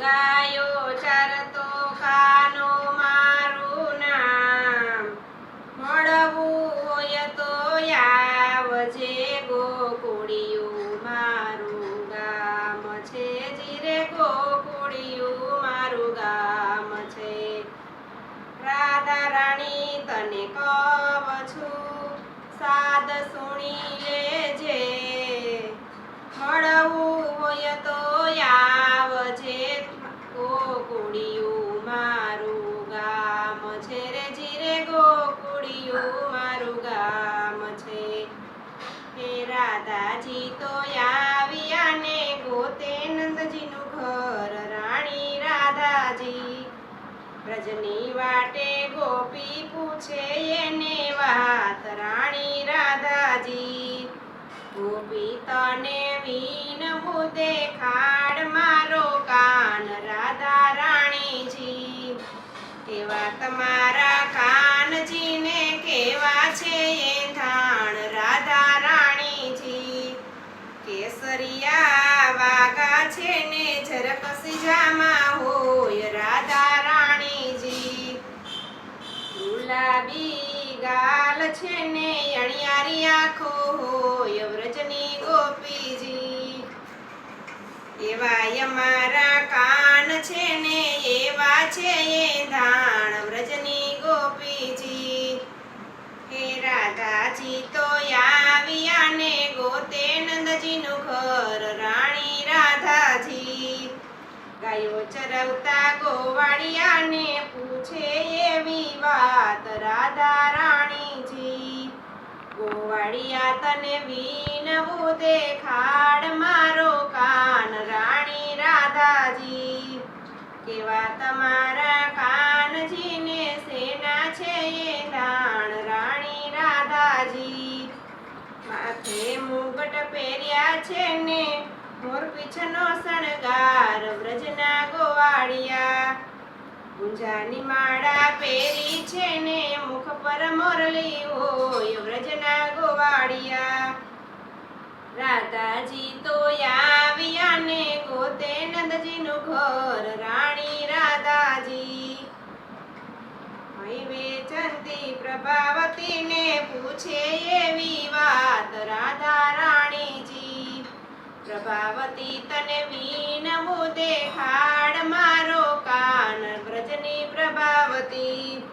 ગાયો ચરતો કાનો મારું નામ. મળવું હોય તો આવજે ગોકુળિયું. મારું ગામ છે જીરે ગોકુળિયું. મારું ગામ છે રાધા રાણી, તને કહું છું. સાદ સુણી લેજે છે રે જીરે ગોકુળિયું મારું ગામ છે. હે રાધાજી તો આવ્યા ને ગોતે નંદજીનું ઘર, રાણી રાધાજી. વ્રજની વાટે ગોપી પૂછે એને વાત, રાણી રાધાજી. ગોપી તને વીન મુદે મારો કેવા તમારા કાનજીને કેવા છે એ ધાણ? રાધા રાણીજી, કેસરિયા વાગા છે ને ઝરકસી હોય રાધા રાણીજી. ગુલાબી ગાલ છે ને અણિયારી આંખો હોય રાધાજી તો આવ્યા ગોતે નંદજીનું ઘર, રાણી રાધાજી. ગાયો ચરવતા ગોવાળિયાને પૂછે એવી વાત, રાધા રાણીજી. ગોવાળિયા તને વિનવું દેખાડ મારો કાન, રાણી રાધાજી. કેવા તમારા મુગટ પહેર્યા છે ને, મોર પીછનો શણગાર વ્રજના ગોવાળિયા. ગુંજાની માળા પહેરી છે ને, મુખ પર મોરલી હોય વ્રજના ગોવાળિયા. રાધાજી તો આવ્યા ને, ગોતે નંદજીનું ઘર, રાણી રાધાજી. હઈ વેચંતી પ્રભાવતીને પૂછે એવી પ્રભાવતી તને વીનવું દેખાડ મારો કાન, વ્રજની પ્રભાવતી.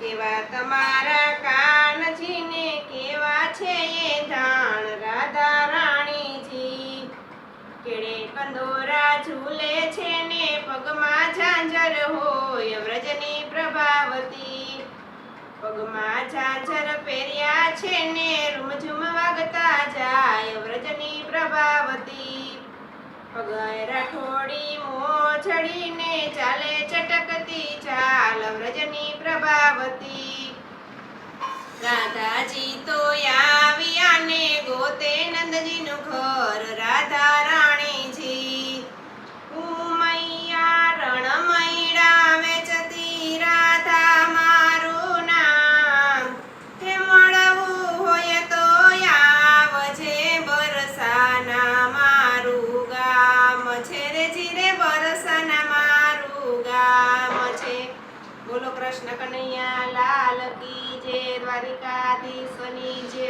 કેવા તમારા કાનજીને કેવા છે એ ધાણ, રાધા રાણીજી. કેળે કંદોરા ઝૂલે છે ને, પગમાં ઝાંઝર હોય, વ્રજની પ્રભાવતી. પગમાં ઝાંઝર પહેર્યા છે ને, રૂમઝુમ વાગતા પ્રભાવતી પગાય રાઠોડી મોછડીને ચાલે ચટકતી ચાલ વ્રજની પ્રભાવતી. રાધાજી તો આવ્યા કૃષ્ણ કનૈયા લાલ કી જય દ્વારિકાધીશની જય